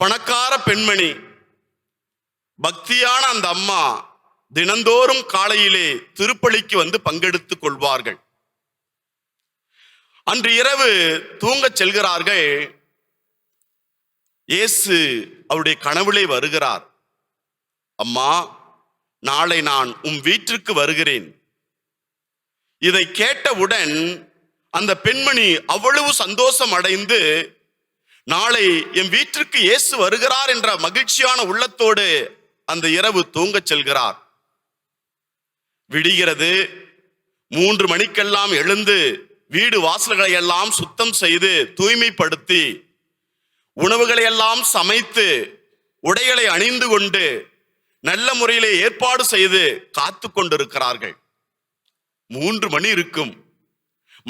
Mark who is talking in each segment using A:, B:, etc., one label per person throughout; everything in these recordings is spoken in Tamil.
A: பணக்கார பெண்மணி பக்தியான அந்த அம்மா தினந்தோறும் காலையிலே திருப்பலிக்கு வந்து பங்கெடுத்துக் கொள்வார்கள். அன்று இரவு தூங்கச் செல்கிறார்கள். இயேசு அவருடைய கனவுலே வருகிறார். அம்மா நாளை நான் உம் வீட்டிற்கு வருகிறேன். இதை கேட்டவுடன் அந்த பெண்மணி அவ்வளவு சந்தோஷம் அடைந்து நாளை என் வீட்டிற்கு இயேசு வருகிறார் என்ற மகிழ்ச்சியான உள்ளத்தோடு அந்த இரவு தூங்கச் செல்கிறார். விடுகிறது. மூன்று மணிக்கெல்லாம் எழுந்து வீடு வாசல்களை எல்லாம் சுத்தம் செய்து தூய்மைப்படுத்தி உணவுகளை எல்லாம் சமைத்து உடைகளை அணிந்து கொண்டு நல்ல முறையிலே ஏற்பாடு செய்து காத்து கொண்டிருக்கிறார்கள். மூன்று மணி இருக்கும்.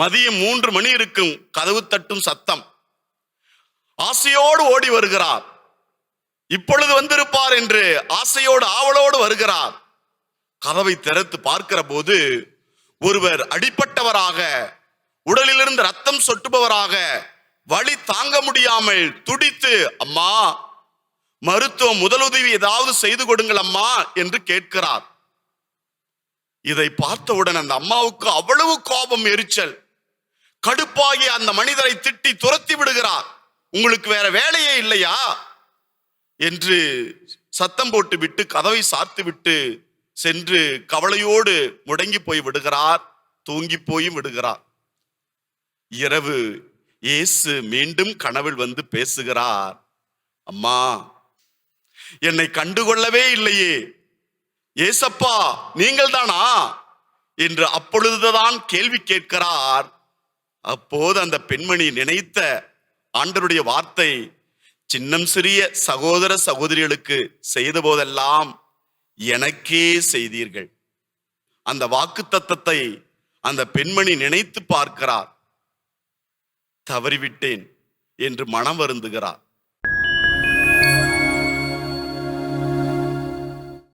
A: மதியம் மூன்று மணி இருக்கும். கதவு தட்டும் சத்தம். ஆசையோடு ஓடி வருகிறார். இப்பொழுது வந்திருப்பார் என்று ஆசையோடு ஆவலோடு வருகிறார். கதவை திறந்து பார்க்கிற போது ஒருவர் அடிப்பட்டவராக உடலிலிருந்து ரத்தம் சொட்டுபவராக வழி தாங்க முடியாமல் துடித்து அம்மா மருத்துவம் முதலுதவி ஏதாவது செய்து கொடுங்கள் அம்மா என்று கேட்கிறார். இதை பார்த்தவுடன் அந்த அம்மாவுக்கு அவ்வளவு கோபம் எரிச்சல். கடுப்பாகி அந்த மனிதரை திட்டி துரத்தி விடுகிறார். உங்களுக்கு வேற வேலையே இல்லையா? என்று சத்தம் போட்டு விட்டு கதவை சாத்து விட்டு சென்று கவலையோடு முடங்கி போய் விடுகிறார் தூங்கி போயும் விடுகிறார். இரவு இயேசு மீண்டும் கனவில் வந்து பேசுகிறார் அம்மா என்னை கண்டுகொள்ளவே இல்லையே. ஏசப்பா நீங்கள் தானா? என்று அப்பொழுதுதான் கேள்வி கேட்கிறார். அப்போது அந்த பெண்மணி நினைத்த ஆண்டருடைய வார்த்தை சின்னம் சிறிய சகோதர சகோதரிகளுக்கு செய்த போதெல்லாம் எனக்கே செய்தீர்கள். அந்த வாக்கு தத்தத்தை அந்த பெண்மணி நினைத்து பார்க்கிறார். தவறிவிட்டேன் என்று மனம் வருந்துகிறார்.